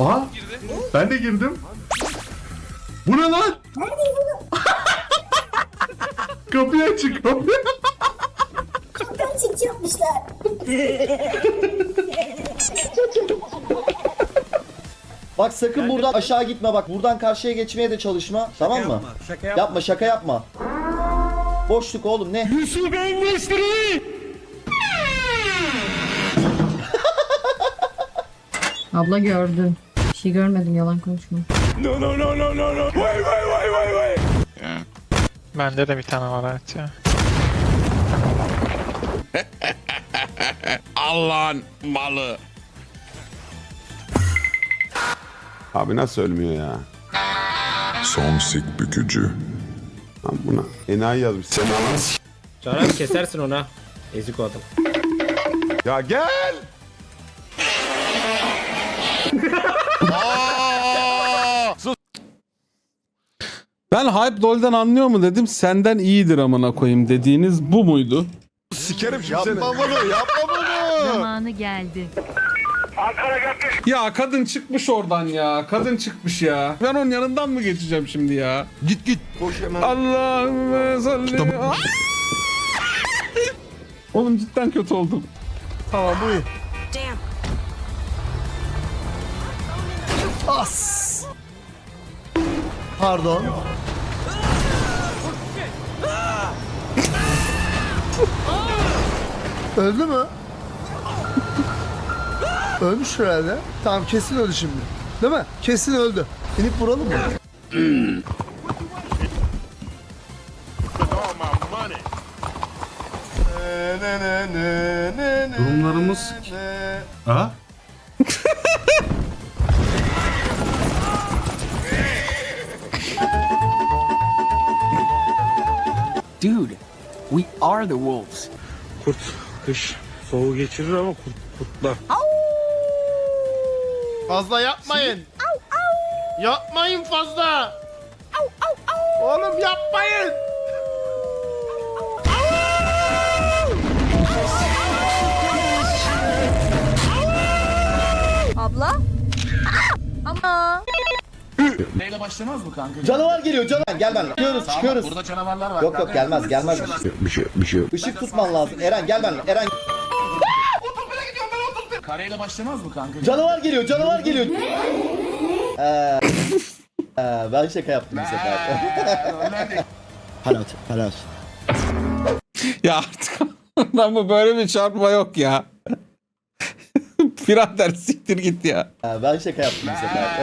Aha Girdi. ben de girdim. Bu ne lan? Kapıyı açık kapıyı. Kaptan çift yapmışlar. Bak sakın buradan aşağı gitme bak. Buradan karşıya geçmeye de çalışma. tamam mı? Şaka yapma. Yapma şaka yapma. Boşluk oğlum ne? Abla gördüm. Şey görmedim yalan konuşma. Bende de bir tane var evet ya. Allah'ın malı. Abi nasıl ölmüyor ya? Son sik bükücü. Lan buna enayi yazmış. Sen Canan kesersin ona. Ezik o adam. Ya gel. Ben Hype Doll'dan anlıyor mu dedim. Senden iyidir amına koyayım dediğiniz bu muydu? Sikerim şimdi seni. Yapma bunu yapma bunu. Zamanı geldi. Ya kadın çıkmış oradan ya. Kadın çıkmış ya. Ben onun yanından mı geçeceğim şimdi ya? Git git. Koş hemen. Allahümme salli. Aa! Oğlum cidden kötü oldum. Tamam bu iyi. As. Pardon. Öldü mü? Ölmüş herhalde. Tamam kesin öldü şimdi. Değil mi? Kesin öldü. İnip vuralım mı? Durumlarımız... Ha? Dude, we are the wolves. Kurt kış soğuğu geçirir ama kurt, kurtlar. Fazla yapmayın. Yapmayın fazla. Oğlum yapmayın. Başlamaz mı kanka? Canavar geliyor canavar. Gel benimle. Çıkıyoruz çıkıyoruz. Burada canavarlar var. Yok yok gelmez gelmez. Bir şey bir şey. Işık tutman lazım. Eren gel benimle. Eren Kareyle başlamaz mı kanka? canavar geliyor canavar geliyor. Eee Eee, ben şaka yaptım bu sefer. Halat, halat. Ya artık ben bu böyle bir çarpma yok ya. Birader siktir git ya. Ee, ben şaka yaptım bu sefer.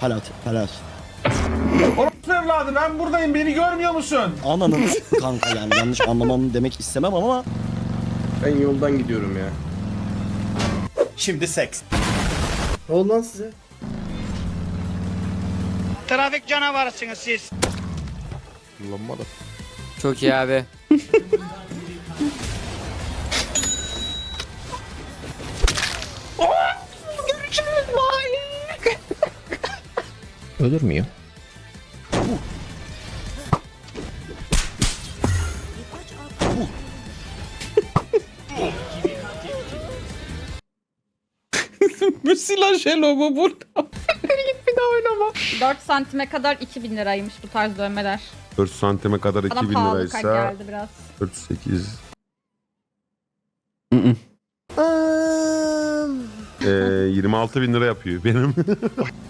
Halat, halat. Orospu evladı ben buradayım beni görmüyor musun? Ananın kanka yani yanlış anlamam demek istemem ama. Ben yoldan gidiyorum ya. Şimdi seks. Ne oldu lan size? Trafik canavarısınız siz. Çok iyi abi. Ölür müyüm? Bu silah şelo bu burada. 4 santime kadar 2000 liraymış bu tarz dövmeler. 4 santime kadar Bana 2000 pahalı liraysa geldi biraz. 4 8 ee, 26 bin lira yapıyor benim.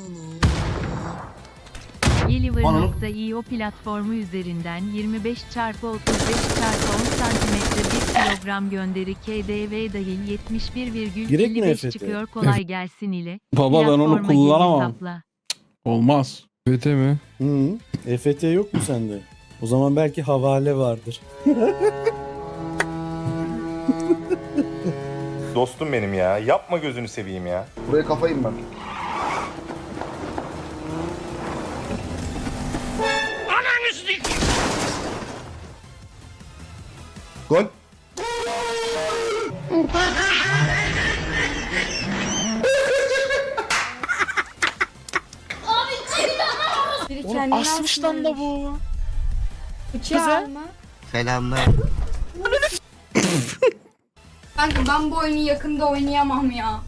Yeliver.io platformu üzerinden 25 çarpı 35 çarpı 10 santimetre 1 kilogram gönderi KDV dahil 71,55 çıkıyor kolay gelsin ile. Baba ben onu Platforma gir kullanamam. hesapla. Olmaz. EFT mi? Hı. EFT yok mu sende? O zaman belki havale vardır. Dostum benim ya. Yapma gözünü seveyim ya. Buraya kafayım ben. Gol. Kendini Asmış lan da bu. Bıçağı mı? Selamlar. Kanka ben bu oyunu yakında oynayamam ya.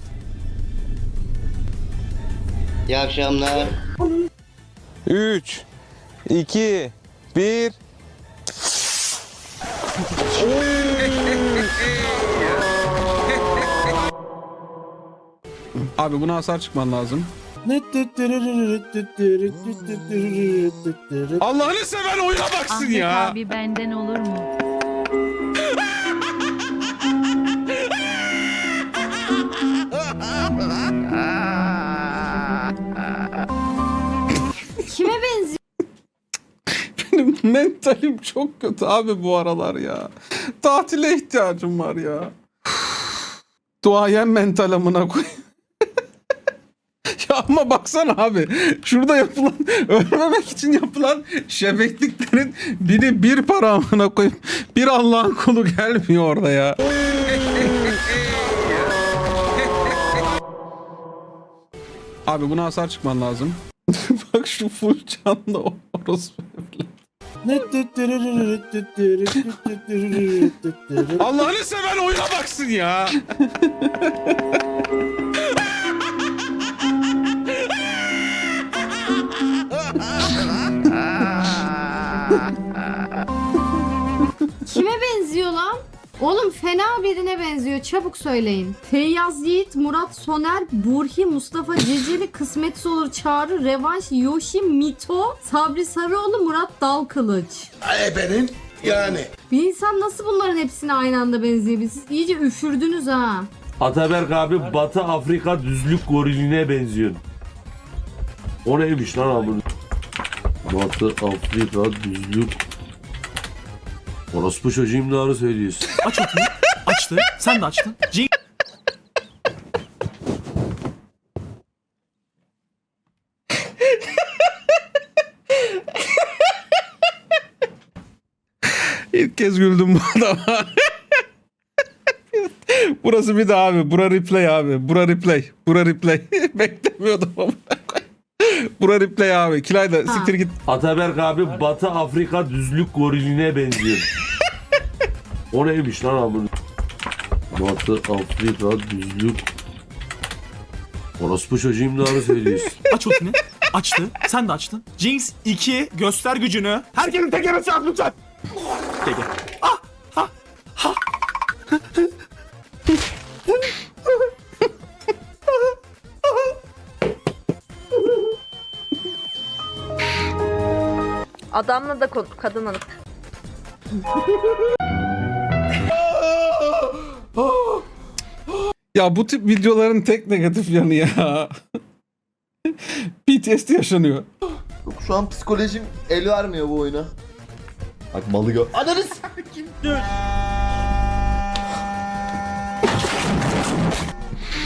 İyi akşamlar. 3 2 1 Abi buna hasar çıkman lazım. Allah'ını seven oyuna baksın Ahmet ya. abi benden olur mu? mentalim çok kötü abi bu aralar ya. Tatile ihtiyacım var ya. Duayen mental amına koy. ya ama baksana abi. Şurada yapılan, ölmemek için yapılan şebekliklerin biri bir para amına koyup bir Allah'ın kulu gelmiyor orada ya. Abi buna hasar çıkman lazım. Bak şu full canlı orospu. Allah'ını seven oyuna baksın ya. Kime benziyor? Oğlum fena birine benziyor. Çabuk söyleyin. Feyyaz Yiğit, Murat Soner, Burhi, Mustafa Ceceli, Kısmetse Olur Çağrı, Revanş, Yoshi, Mito, Sabri Sarıoğlu, Murat Dalkılıç. Ebenin yani. Bir insan nasıl bunların hepsine aynı anda benziyor? Siz iyice üfürdünüz ha. Ataberk abi Batı Afrika düzlük goriline benziyor. O neymiş lan abi? Batı Afrika düzlük Orospu çocuğum doğru söylüyorsun. Aç okunu. Açtı. Sen de açtın. Cing. İlk kez güldüm bu adama. Burası bir daha abi. Bura replay abi. Bura replay. Bura replay. Beklemiyordum ama. Bura replay abi. Kilay da siktir git. Ataberk abi Batı Afrika düzlük goriline benziyor. o neymiş lan abi? Batı Afrika düzlük Orospu çocuğum doğru söylüyorsun. Aç okunu. Açtı. Sen de açtın. Jinx 2. Göster gücünü. Herkesin tekerine çarp lütfen. Teker. Adamla da kadın alıp. Ya bu tip videoların tek negatif yanı ya. PTSD yaşanıyor. Şu an psikolojim el vermiyor bu oyuna. Bak malı gör. Ananız!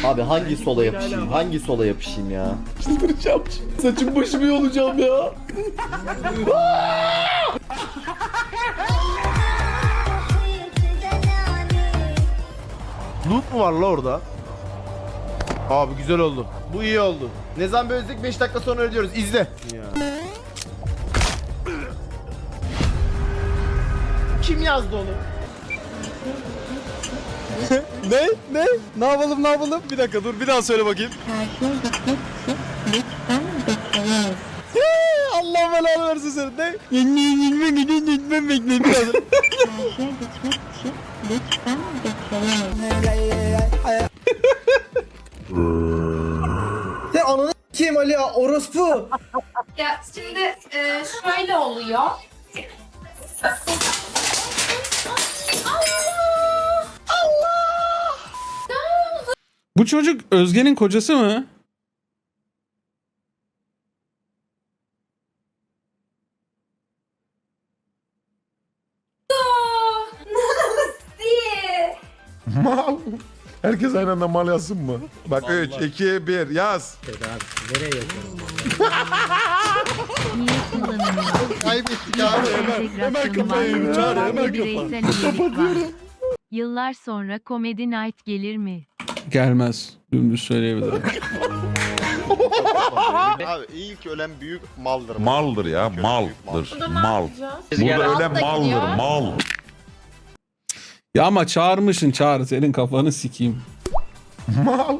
Abi hangi sola yapışayım? Hangi sola yapışayım ya? Çıldıracağım. Saçım başımı yolacağım ya. Loot mu var la orada? Abi güzel oldu. Bu iyi oldu. Ne zaman böldük 5 dakika sonra ödüyoruz. İzle. Kim yazdı onu? ne? Ne? Ne yapalım ne yapalım? Bir dakika dur bir daha söyle bakayım. Allah belanı versin seni. Ne? Yenme yenme gidin yenme bekleyin biraz. Ya ananı kim Ali ya orospu. Ya şimdi e, şöyle oluyor. Bu çocuk Özge'nin kocası mı? Mal. Herkes aynı anda mal yazsın mı? Bak 3, 2, 1 yaz. Niye kullanamıyorsun? Kaybettik abi. Entegrasyonu var. kafayı çağır, hemen üyelik var. Yıllar sonra Comedy Night gelir mi? Gelmez. Dümdüz söyleyebilirim. Abi ilk ölen büyük maldır. Maldır ya maldır. Mal. Burada öyle maldır mal. ya ama çağırmışsın çağır. Senin kafanı sikeyim. Mal.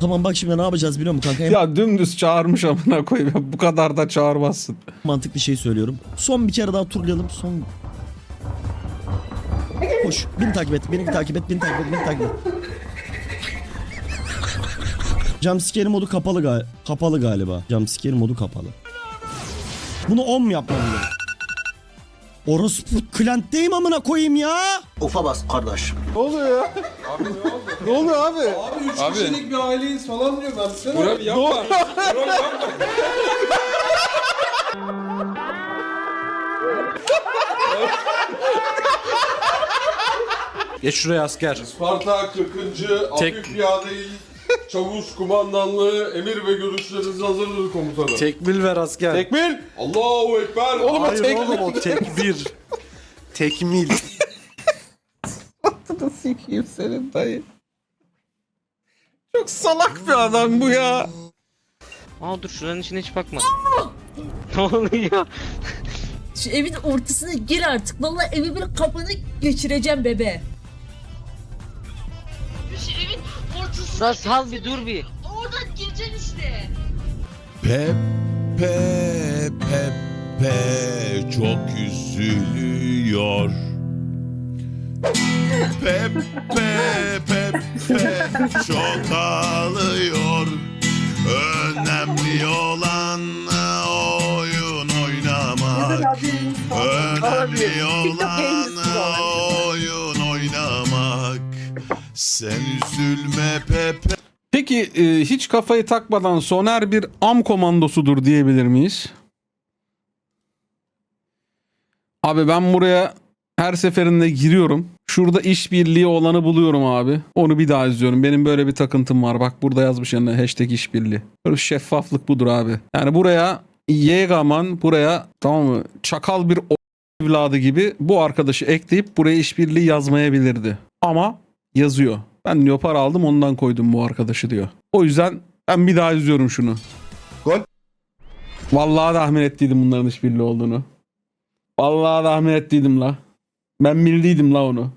Tamam bak şimdi ne yapacağız biliyor musun kanka? En Ya dümdüz çağırmış amına koyayım. Bu kadar da çağırmazsın. mantıklı şey söylüyorum. Son bir kere daha turlayalım. Son... Koş. Beni takip et. Beni takip et. Beni takip et. Beni takip et. Jumpscare modu kapalı gal kapalı galiba. Jumpscare modu kapalı. Bunu 10 mu yapmalıyım? Orospu Clint'teyim amına koyayım ya. Ufa bas kardeş. Ne oluyor ya? Abi ne oldu? ne oluyor abi? Abi 3 kişilik bir aileyiz falan diyor ben sana. Burak yapma. Geç şuraya asker. Sparta 40. Tek- Hafif Piyadeyi Çavuş kumandanlığı emir ve görüşleriniz hazırdır komutanım. Tekmil ver asker. Tekmil. Allahu Ekber. Oğlum o Hayır tekmil. oğlum o tekbir. Tekmil. Altını sikeyim senin dayı. Çok salak bir adam bu ya. Aa dur şuranın içine hiç bakma. ne oluyor? Şu evin ortasına gir artık. Vallahi evimin kapını geçireceğim bebe. Lan sal bir dur bir. Oradan gireceksin işte. Pepe Pepe çok üzülüyor. Pepe Pepe çok ağlıyor. Önemli olan oyun oynamak. Önemli olan. Sen üzülme Pepe. Peki e, hiç kafayı takmadan Soner bir am komandosudur diyebilir miyiz? Abi ben buraya her seferinde giriyorum. Şurada işbirliği olanı buluyorum abi. Onu bir daha izliyorum. Benim böyle bir takıntım var. Bak burada yazmış yanına hashtag işbirliği. Böyle şeffaflık budur abi. Yani buraya Yegaman buraya tamam mı çakal bir o- evladı gibi bu arkadaşı ekleyip buraya işbirliği yazmayabilirdi. Ama yazıyor. Ben diyor para aldım ondan koydum bu arkadaşı diyor. O yüzden ben bir daha izliyorum şunu. Gol. Vallahi tahmin ettiydim bunların işbirliği olduğunu. Vallahi tahmin ettiydim la. Ben bildiydim la onu.